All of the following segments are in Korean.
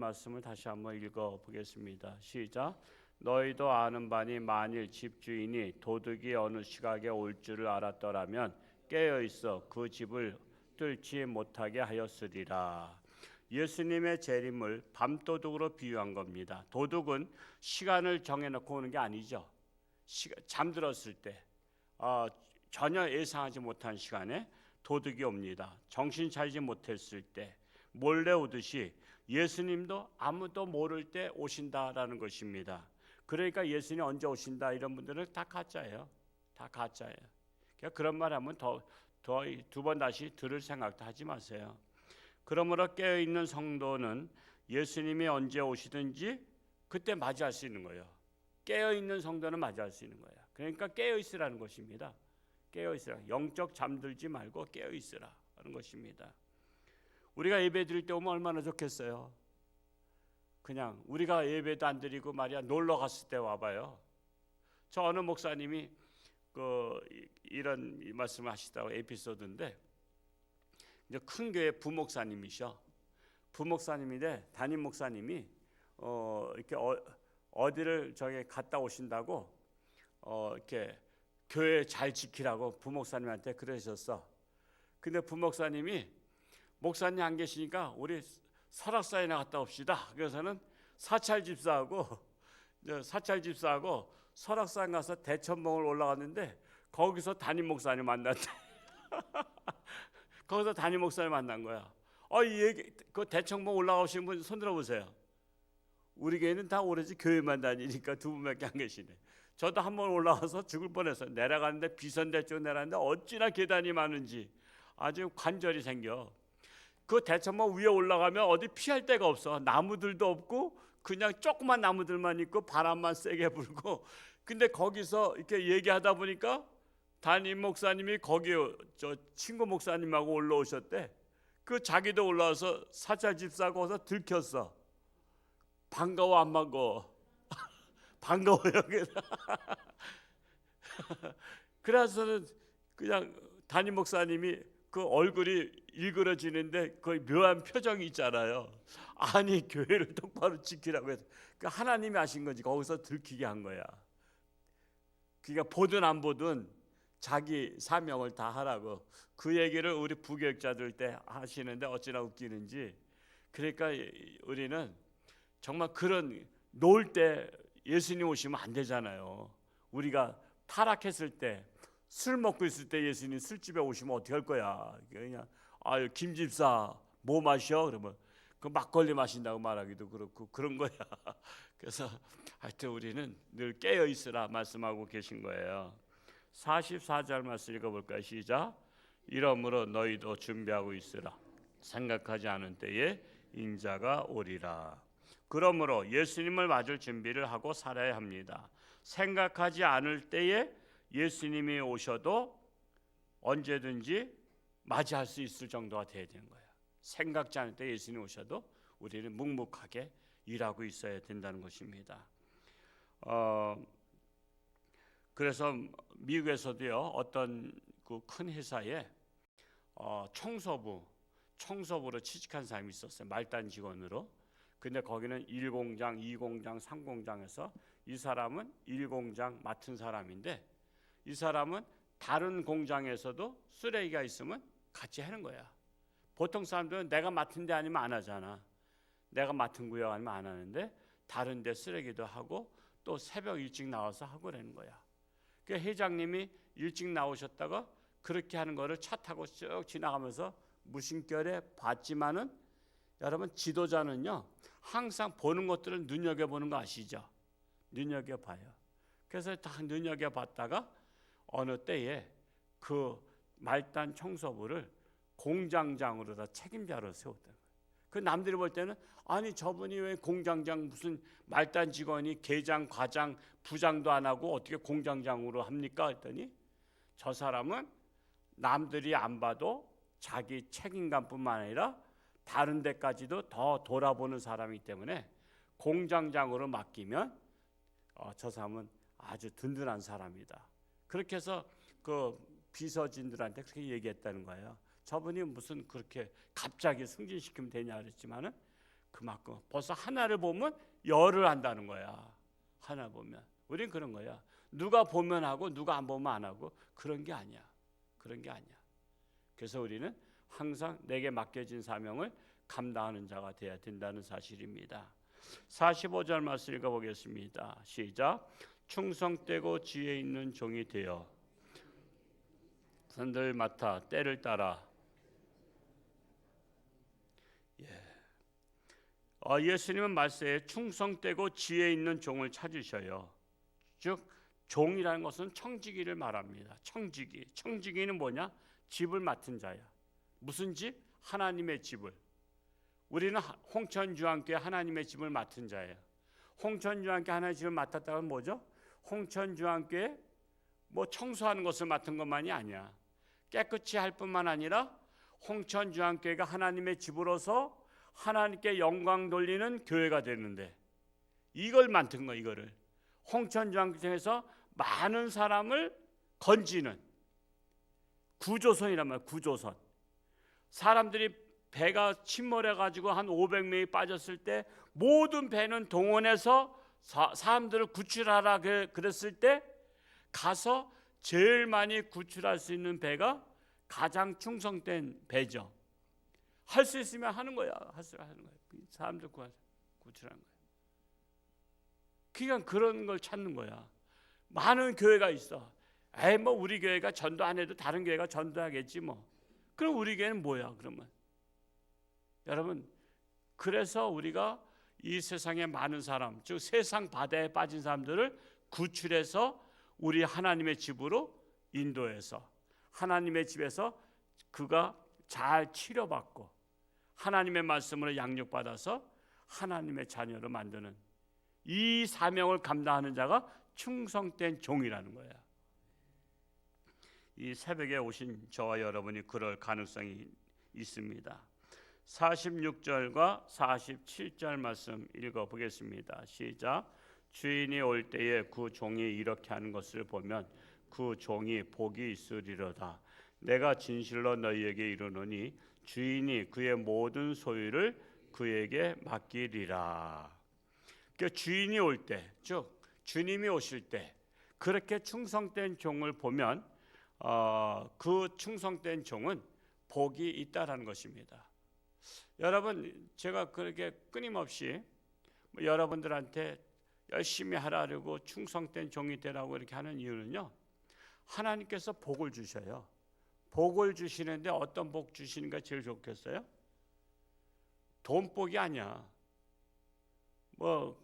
말씀을 다시 한번 읽어 보겠습니다. 시작. 너희도 아는 바니 만일 집주인이 도둑이 어느 시각에 올 줄을 알았더라면 깨어 있어 그 집을 뚫지 못하게 하였으리라. 예수님의 재림을 밤도둑으로 비유한 겁니다. 도둑은 시간을 정해놓고 오는 게 아니죠. 시간, 잠들었을 때 어, 전혀 예상하지 못한 시간에 도둑이 옵니다. 정신 차리지 못했을 때 몰래 오듯이 예수님도 아무도 모를 때 오신다라는 것입니다. 그러니까 예수님 언제 오신다 이런 분들은 다 가짜예요. 다 가짜예요. 그러니까 그런 말 하면 더 더 두 번 다시 들을 생각도 하지 마세요. 그러므로 깨어 있는 성도는 예수님이 언제 오시든지 그때 맞이할 수 있는 거예요. 깨어 있는 성도는 맞이할 수 있는 거예요. 그러니까 깨어 있으라는 것입니다. 깨어 있으라. 영적 잠들지 말고 깨어 있으라 하는 것입니다. 우리가 예배 드릴 때 오면 얼마나 좋겠어요. 그냥 우리가 예배도 안 드리고 말이야 놀러 갔을 때 와봐요. 저 어느 목사님이 그 이런 말씀을 하시다고 에피소드인데 이제 큰 교회 부목사님이셔. 부목사님인데 담임 목사님이 어 이렇게 어, 어디를 저기 갔다 오신다고 어 이렇게 교회 잘 지키라고 부목사님한테 그러셨어. 근데 부목사님이 목사님 안 계시니까 우리 설악산이나 갔다 옵시다. 그래서는 사찰 집사하고 사찰 집사하고 설악산 가서 대천봉을 올라갔는데 거기서 담임 목사님 만났대. 거기서 담임 목사님 만난 거야. 어, 이 얘기 그 대천봉 올라가신 분 손들어 보세요. 우리 교회는 다 오로지 교회만 다니니까 두 분밖에 안 계시네. 저도 한 번 올라가서 죽을 뻔했어요. 내려가는데 비선대 쪽 내려가는데 어찌나 계단이 많은지 아주 관절이 생겨. 그 대천봉 위에 올라가면 어디 피할 데가 없어. 나무들도 없고 그냥 조그만 나무들만 있고 바람만 세게 불고. 근데 거기서 이렇게 얘기하다 보니까 담임 목사님이 거기 저 친구 목사님하고 올라오셨대. 그 자기도 올라와서 사찰 집사고 서 들켰어. 반가워 안 반가워? 반가워요. 그래서는 그냥 담임 목사님이 그 얼굴이 일그러지는데 거의 묘한 표정이 있잖아요. 아니 교회를 똑바로 지키라고 해서 그 하나님이 하신 거지 거기서 들키게 한 거야. 그러니까 보든 안 보든 자기 사명을 다 하라고 그 얘기를 우리 부교육자들 때 하시는데 어찌나 웃기는지 그러니까 우리는 정말 그런 놀 때 예수님 오시면 안 되잖아요. 우리가 타락했을 때 술 먹고 있을 때 예수님 술집에 오시면 어떻게 할 거야? 그냥 아유 김 집사 뭐 마셔? 그러면 그 막걸리 마신다고 말하기도 그렇고 그런 거야. 그래서 하여튼 우리는 늘 깨어 있으라 말씀하고 계신 거예요. 44절 말씀 읽어볼까요? 시작. 이러므로 너희도 준비하고 있으라. 생각하지 않은 때에 인자가 오리라. 그러므로 예수님을 맞을 준비를 하고 살아야 합니다. 생각하지 않을 때에 예수님이 오셔도 언제든지 맞이할 수 있을 정도가 돼야 되는 거예요. 생각지 않을 때 예수님 오셔도 우리는 묵묵하게 일하고 있어야 된다는 것입니다. 어, 그래서 미국에서도요 어떤 그 큰 회사에 어, 청소부 청소부로 취직한 사람이 있었어요 말단 직원으로. 근데 거기는 1공장, 2공장, 3공장에서 이 사람은 1공장 맡은 사람인데 이 사람은 다른 공장에서도 쓰레기가 있으면 같이 하는 거야. 보통 사람들은 내가 맡은 데 아니면 안 하잖아. 내가 맡은 구역 아니면 안 하는데 다른 데 쓰레기도 하고 또 새벽 일찍 나와서 하고 그러는 거야. 그 회장님이 일찍 나오셨다가 그렇게 하는 거를 차 타고 쭉 지나가면서 무심결에 봤지만은 여러분 지도자는요 항상 보는 것들을 눈여겨 보는 거 아시죠? 눈여겨 봐요. 그래서 다 눈여겨 봤다가 어느 때에 그 말단 청소부를 공장장으로 다 책임자로 세웠다. 그 남들이 볼 때는 아니 저분이 왜 공장장 무슨 말단 직원이 계장, 과장, 부장도 안 하고 어떻게 공장장으로 합니까? 했더니 저 사람은 남들이 안 봐도 자기 책임감뿐만 아니라 다른 데까지도 더 돌아보는 사람이기 때문에 공장장으로 맡기면 어, 저 사람은 아주 든든한 사람이다. 그렇게 해서 그 비서진들한테 그렇게 얘기했다는 거예요. 저분이 무슨 그렇게 갑자기 승진시키면 되냐 그랬지만은 그만큼 벌써 하나를 보면 열을 한다는 거야. 하나 보면 우린 그런 거야. 누가 보면 하고 누가 안 보면 안 하고 그런 게 아니야. 그런 게 아니야. 그래서 우리는 항상 내게 맡겨진 사명을 감당하는 자가 되어야 된다는 사실입니다. 45절 말씀 읽어보겠습니다. 시작. 충성되고 지혜 있는 종이 되어 선들 맡아 때를 따라 어, 예수님은 말세에 충성되고 지혜 있는 종을 찾으셔요. 즉 종이라는 것은 청지기를 말합니다. 청지기. 청지기는 뭐냐? 집을 맡은 자야. 무슨 집? 하나님의 집을. 우리는 하- 홍천주한께 하나님의 집을 맡은 자예요. 홍천주한께 하나님의 집을 맡았다는 뭐죠? 홍천주한께 뭐 청소하는 것을 맡은 것만이 아니야. 깨끗이 할 뿐만 아니라 홍천주한교회가 하나님의 집으로서 하나님께 영광 돌리는 교회가 되는데 이걸 맡은 거 이거를 홍천주한교회에서 많은 사람을 건지는 구조선이란 말이야 구조선 사람들이 배가 침몰해 가지고 한 500명이 빠졌을 때 모든 배는 동원해서 사, 사람들을 구출하라 그- 그랬을 때 가서 제일 많이 구출할 수 있는 배가 가장 충성된 배죠. 할 수 있으면 하는 거야. 할수 하는 거야. 사람들 구하 구출하는 거야. 그러니까 그런 걸 찾는 거야. 많은 교회가 있어. 에이 뭐 우리 교회가 전도 안 해도 다른 교회가 전도하겠지 뭐. 그럼 우리 교회는 뭐야 그러면? 여러분 그래서 우리가 이 세상에 많은 사람, 즉 세상 바다에 빠진 사람들을 구출해서 우리 하나님의 집으로 인도해서 하나님의 집에서 그가 잘 치료받고 하나님의 말씀으로 양육받아서 하나님의 자녀로 만드는 이 사명을 감당하는 자가 충성된 종이라는 거야. 이 새벽에 오신 저와 여러분이 그럴 가능성이 있습니다. 46절과 47절 말씀 읽어 보겠습니다. 시작. 주인이 올 때에 그 종이 이렇게 하는 것을 보면 그 종이 복이 있으리로다. 내가 진실로 너희에게 이르노니 주인이 그의 모든 소유를 그에게 맡기리라. 그 주인이 올 때, 즉 주님이 오실 때 그렇게 충성된 종을 보면 어, 그 충성된 종은 복이 있다라는 것입니다. 여러분 제가 그렇게 끊임없이 뭐 여러분들한테 열심히 하라고 충성된 종이 되라고 이렇게 하는 이유는요. 하나님께서 복을 주셔요. 복을 주시는데 어떤 복 주시는 게 제일 좋겠어요? 돈 복이 아니야. 뭐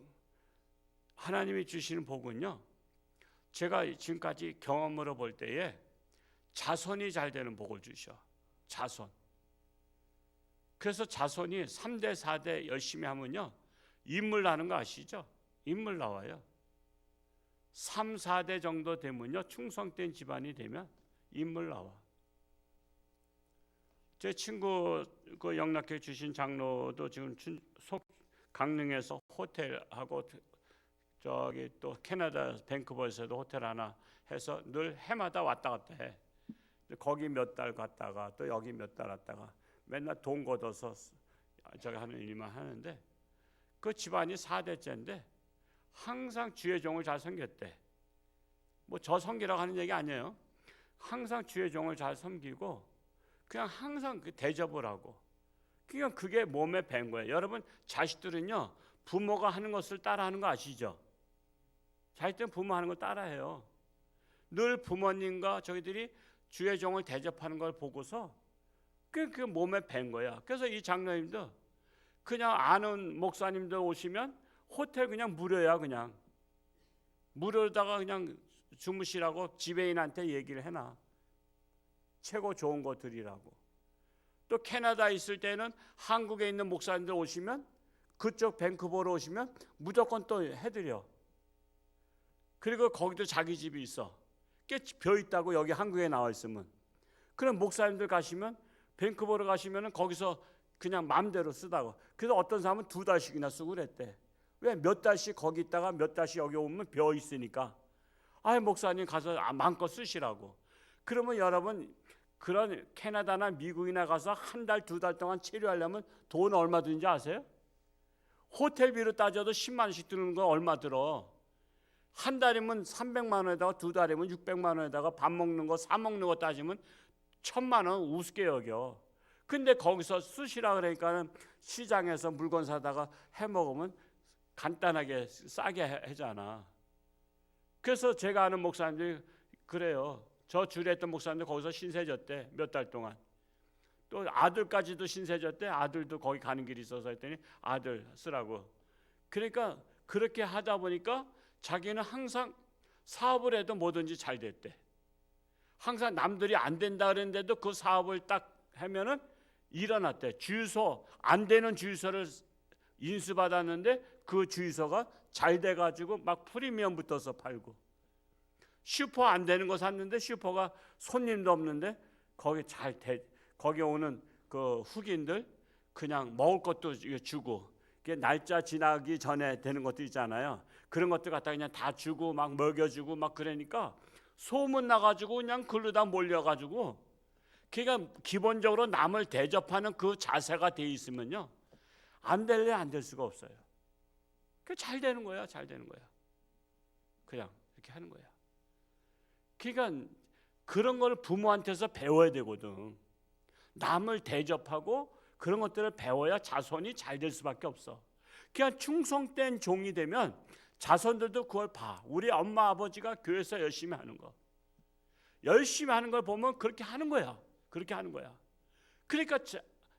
하나님이 주시는 복은요. 제가 지금까지 경험으로 볼 때에 자손이 잘 되는 복을 주셔. 자손. 그래서 자손이 3대 4대 열심히 하면요. 인물 나는 거 아시죠? 인물 나와요. 3, 4대 정도 되면요. 충성된 집안이 되면 인물 나와. 제 친구 그 영락해 주신 장로도 지금 춘- 속 강릉에서 호텔하고 저기 또 캐나다 밴쿠버에서도 호텔 하나 해서 늘 해마다 왔다 갔다 해. 거기 몇 달 갔다가 또 여기 몇달 갔다가 맨날 돈 걷어서 저기 하는 일만 하는데 그 집안이 4대째인데 항상 주의 종을 잘 섬겼대. 뭐 저 섬기라고 하는 얘기 아니에요. 항상 주의 종을 잘 섬기고 그냥 항상 그 대접을 하고 그냥 그게 몸에 밴 거예요. 여러분 자식들은요 부모가 하는 것을 따라하는 거 아시죠? 자식들은 부모 하는 걸 따라해요. 늘 부모님과 저희들이 주의 종을 대접하는 걸 보고서 그, 그 몸에 밴 거야. 그래서 이 장로님도 그냥 아는 목사님들 오시면 호텔 그냥 무료야 그냥 무료다가 그냥 주무시라고 지배인한테 얘기를 해놔. 최고 좋은 거 드리라고. 또 캐나다 있을 때는 한국에 있는 목사님들 오시면 그쪽 밴쿠버로 오시면 무조건 또 해드려. 그리고 거기도 자기 집이 있어. 꽤벼 있다고 여기 한국에 나와 있으면. 그럼 목사님들 가시면 밴쿠버로 가시면은 거기서 그냥 마음대로 쓰다고. 그래서 어떤 사람은 두 달씩이나 쓰고 그랬대. 왜 몇 달씩 거기 있다가 몇 달씩 여기 오면 벼 있으니까. 아 목사님 가서 아, 마음껏 쓰시라고. 그러면 여러분 그런 캐나다나 미국이나 가서 한 달 두 달 동안 치료하려면 돈 얼마 드는지 아세요? 호텔비로 따져도 10만 원씩 드는 거 얼마 들어? 한 달이면 300만 원에다가 두 달이면 600만 원에다가 밥 먹는 거 사 먹는 거 따지면 천만 원 우습게 여겨. 근데 거기서 수시라 그러니까는 시장에서 물건 사다가 해 먹으면 간단하게 싸게 해- 하잖아. 그래서 제가 아는 목사님들이 그래요. 저 있던 목사님들 거기서 신세졌대 몇 달 동안. 또 아들까지도 신세졌대. 아들도 거기 가는 길이 있어서 했더니 아들 쓰라고. 그러니까 그렇게 하다 보니까 자기는 항상 사업을 해도 뭐든지 잘 됐대. 항상 남들이 안 된다 그랬는데도 그 사업을 딱 하면은 일어났대. 주유소 안 되는 주유소를 인수 받았는데 그 주유소가 잘 돼가지고 막 프리미엄 붙어서 팔고 슈퍼 안 되는 거 샀는데 슈퍼가 손님도 없는데 거기 잘 돼. 거기 오는 그 흑인들 그냥 먹을 것도 주고 날짜 지나기 전에 되는 것도 있잖아요. 그런 것들 갖다 그냥 다 주고 막 먹여주고 막 그러니까 소문 나가지고 그냥 글로 다 몰려가지고 그러니까 기본적으로 남을 대접하는 그 자세가 돼 있으면요 안 될래 안 될 수가 없어요. 그잘 되는 거야, 잘 되는 거야. 그냥 이렇게 하는 거야. 그러니까 그런 걸 부모한테서 배워야 되거든. 남을 대접하고 그런 것들을 배워야 자손이 잘 될 수밖에 없어. 그냥 충성된 종이 되면 자손들도 그걸 봐. 우리 엄마 아버지가 교회에서 열심히 하는 거. 열심히 하는 걸 보면 그렇게 하는 거야. 그렇게 하는 거야. 그러니까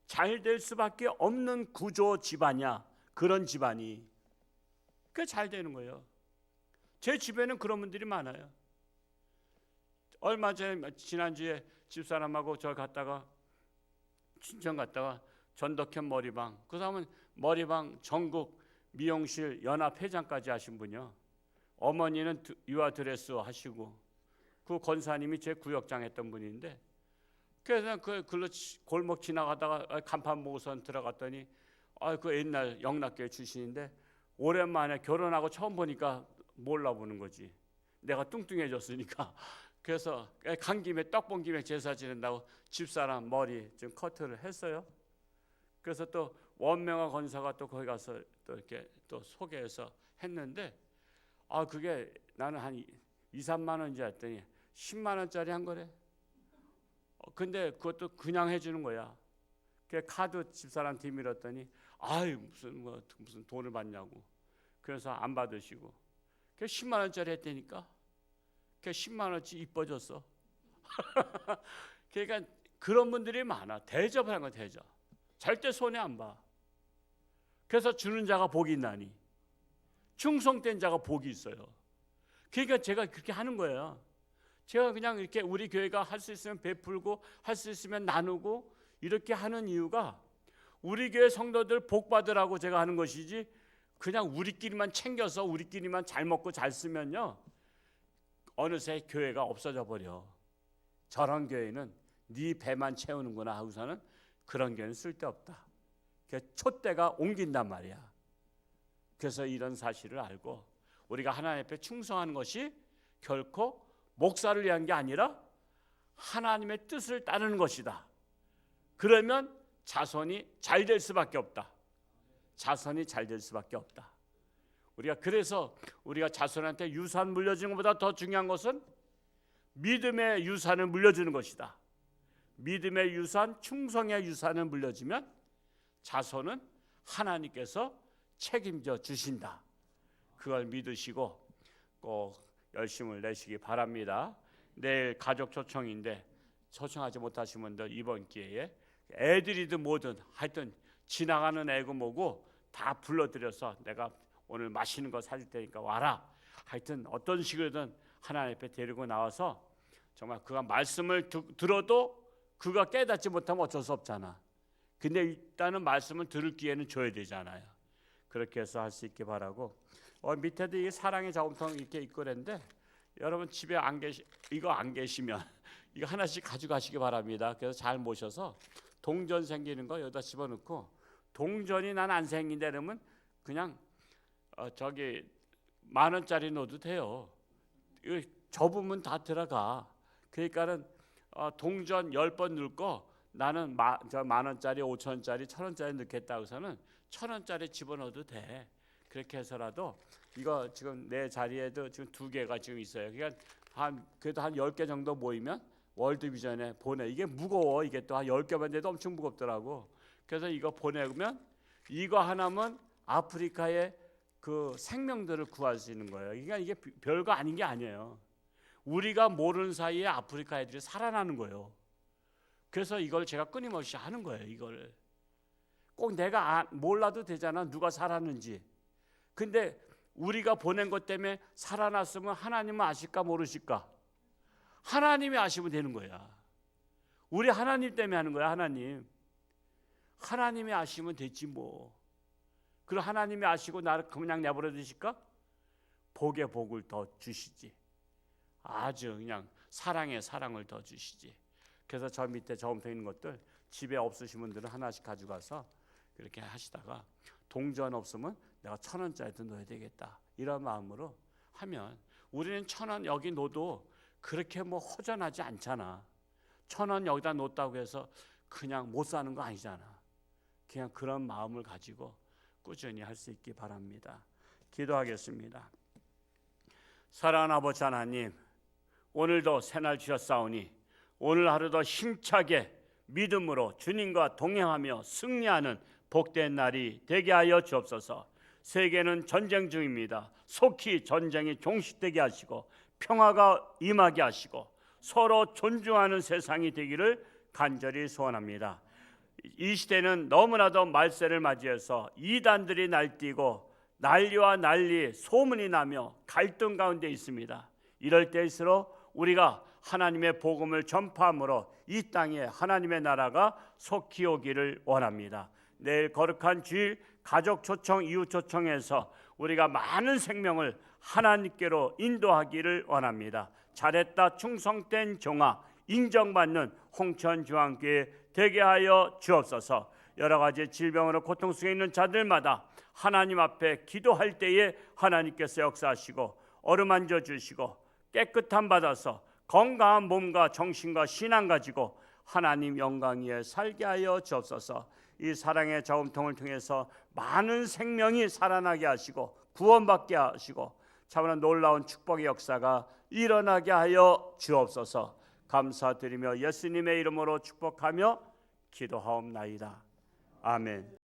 잘 될 수밖에 없는 구조 집안이야. 그런 집안이. 그잘 되는 거예요. 제 집에는 그런 분들이 많아요. 얼마 전에 지난주에 집사람하고 저 갔다가 춘천 갔다가 전덕현 머리방 그 사람은 머리방 전국 미용실 연합 회장까지 하신 분이요. 어머니는 드- 유아 드레스 하시고 그 권사님이 제 구역장 했던 분인데 그래서 그 글로 치- 골목 지나가다가 아, 간판 보고선 들어갔더니 아그 옛날 영락교회 출신인데 오랜만에 결혼하고 처음 보니까 몰라보는 거지. 내가 뚱뚱해졌으니까. 그래서 간 김에 떡 본 김에 제사 지낸다고 집사람 머리 좀 커트를 했어요. 그래서 또 원명화 건사가 또 거기 가서 또 이렇게 또 소개해서 했는데 아 그게 나는 한 2, 3만 원인지 했더니 10만 원짜리 한 거래. 어, 근데 그것도 그냥 해주는 거야. 그 카드 집사람한테 밀었더니 아이 무슨 뭐 무슨 돈을 받냐고. 그래서 안 받으시고. 그 10만 원짜리 했다니까. 그 10만 원치 이뻐졌어. 그러니까 그런 분들이 많아. 대접하는 거 대접. 절대 손해 안 봐. 그래서 주는 자가 복이 있나니 충성된 자가 복이 있어요. 그러니까 제가 그렇게 하는 거예요. 제가 그냥 이렇게 우리 교회가 할 수 있으면 베풀고 할 수 있으면 나누고 이렇게 하는 이유가 우리 교회 성도들 복 받으라고 제가 하는 것이지 그냥 우리끼리만 챙겨서 우리끼리만 잘 먹고 잘 쓰면요 어느새 교회가 없어져 버려. 저런 교회는 네 배만 채우는구나 하고서는 그런 교회는 쓸데없다. 그 촛대가 옮긴단 말이야. 그래서 이런 사실을 알고 우리가 하나님 앞에 충성하는 것이 결코 목사를 위한 게 아니라 하나님의 뜻을 따르는 것이다. 그러면 자손이 잘 될 수밖에 없다. 자손이 잘 될 수밖에 없다. 우리가 그래서 우리가 자손한테 유산 물려주는 것보다 더 중요한 것은 믿음의 유산을 물려주는 것이다. 믿음의 유산, 충성의 유산을 물려주면 자손은 하나님께서 책임져 주신다. 그걸 믿으시고 꼭 열심을 내시기 바랍니다. 내일 가족 초청인데 초청하지 못하신 분들 이번 기회에 애들이든 뭐든 하여튼 지나가는 애고 뭐고 다 불러들여서 내가 오늘 맛있는 거 사줄 테니까 와라. 하여튼 어떤 식으로든 하나님 앞에 데리고 나와서 정말 그가 말씀을 두, 들어도 그가 깨닫지 못하면 어쩔 수 없잖아. 근데 일단은 말씀을 들을 기회는 줘야 되잖아요. 그렇게 해서 할 수 있게 바라고 어, 밑에도 이게 사랑의 자원통 이렇게 있고 그랬는데 여러분 집에 안 계시 이거 안 계시면 이거 하나씩 가져가시기 바랍니다. 그래서 잘 모셔서 동전 생기는 거 여기다 집어넣고 동전이 난 안 생긴다 그러면 그냥 어, 저기 만 원짜리 넣어도 돼요. 이거 접으면 다 들어가. 그러니까는 어, 동전 열 번 넣을 거 나는 마, 저만 원짜리, 오천 원짜리, 천 원짜리 넣겠다 고서는 천 원짜리 집어넣어도 돼. 그렇게 해서라도 이거 지금 내 자리에도 지금 두 개가 지금 있어요. 그러니까 한 그래도 한 열 개 정도 모이면 월드비전에 보내. 이게 무거워. 이게 또 한 열 개만 돼도 엄청 무겁더라고. 그래서 이거 보내면 이거 하나면 아프리카의 그 생명들을 구할 수 있는 거예요. 그러니까 이게 비- 별거 아닌 게 아니에요. 우리가 모르는 사이에 아프리카 애들이 살아나는 거예요. 그래서 이걸 제가 끊임없이 하는 거예요. 이거를 꼭 내가 아- 몰라도 되잖아. 누가 살았는지. 근데 우리가 보낸 것 때문에 살아났으면 하나님은 아실까 모르실까? 하나님이 아시면 되는 거야. 우리 하나님 때문에 하는 거야. 하나님. 하나님이 아시면 됐지 뭐. 그리고 하나님이 아시고 나를 그냥 내버려 두실까? 복의 복을 더 주시지. 아주 그냥 사랑의 사랑을 더 주시지. 그래서 저 밑에 저음터 있는 것들 집에 없으신 분들은 하나씩 가져가서 그렇게 하시다가 동전 없으면 내가 천 원짜리도 넣어야 되겠다. 이런 마음으로 하면 우리는 천 원 여기 놓도 그렇게 뭐 허전하지 않잖아. 천 원 여기다 놓았다고 해서 그냥 못 사는 거 아니잖아. 그냥 그런 마음을 가지고 꾸준히 할 수 있기 바랍니다. 기도하겠습니다. 사랑하는 아버지 하나님, 오늘도 새날 주셨사오니 오늘 하루도 힘차게 믿음으로 주님과 동행하며 승리하는 복된 날이 되게 하여 주옵소서. 세계는 전쟁 중입니다. 속히 전쟁이 종식되게 하시고 평화가 임하게 하시고 서로 존중하는 세상이 되기를 간절히 소원합니다. 이 시대는 너무나도 말세를 맞이해서 이단들이 날뛰고 난리와 난리 소문이 나며 갈등 가운데 있습니다. 이럴 때일수록 우리가 하나님의 복음을 전파함으로 이 땅에 하나님의 나라가 속히 오기를 원합니다. 내일 거룩한 주일 가족 초청 이웃 초청에서 우리가 많은 생명을 하나님께로 인도하기를 원합니다. 잘했다 충성된 종아 인정받는 홍천 중앙교회 되게 하여 주옵소서. 여러 가지 질병으로 고통 속에 있는 자들마다 하나님 앞에 기도할 때에 하나님께서 역사하시고 어루만져 주시고 깨끗함 받아서 건강한 몸과 정신과 신앙 가지고 하나님 영광 위에 살게 하여 주옵소서. 이 사랑의 저음통을 통해서 많은 생명이 살아나게 하시고 구원받게 하시고 참으로 놀라운 축복의 역사가 일어나게 하여 주옵소서. 감사드리며 예수님의 이름으로 축복하며 기도하옵나이다. 아멘.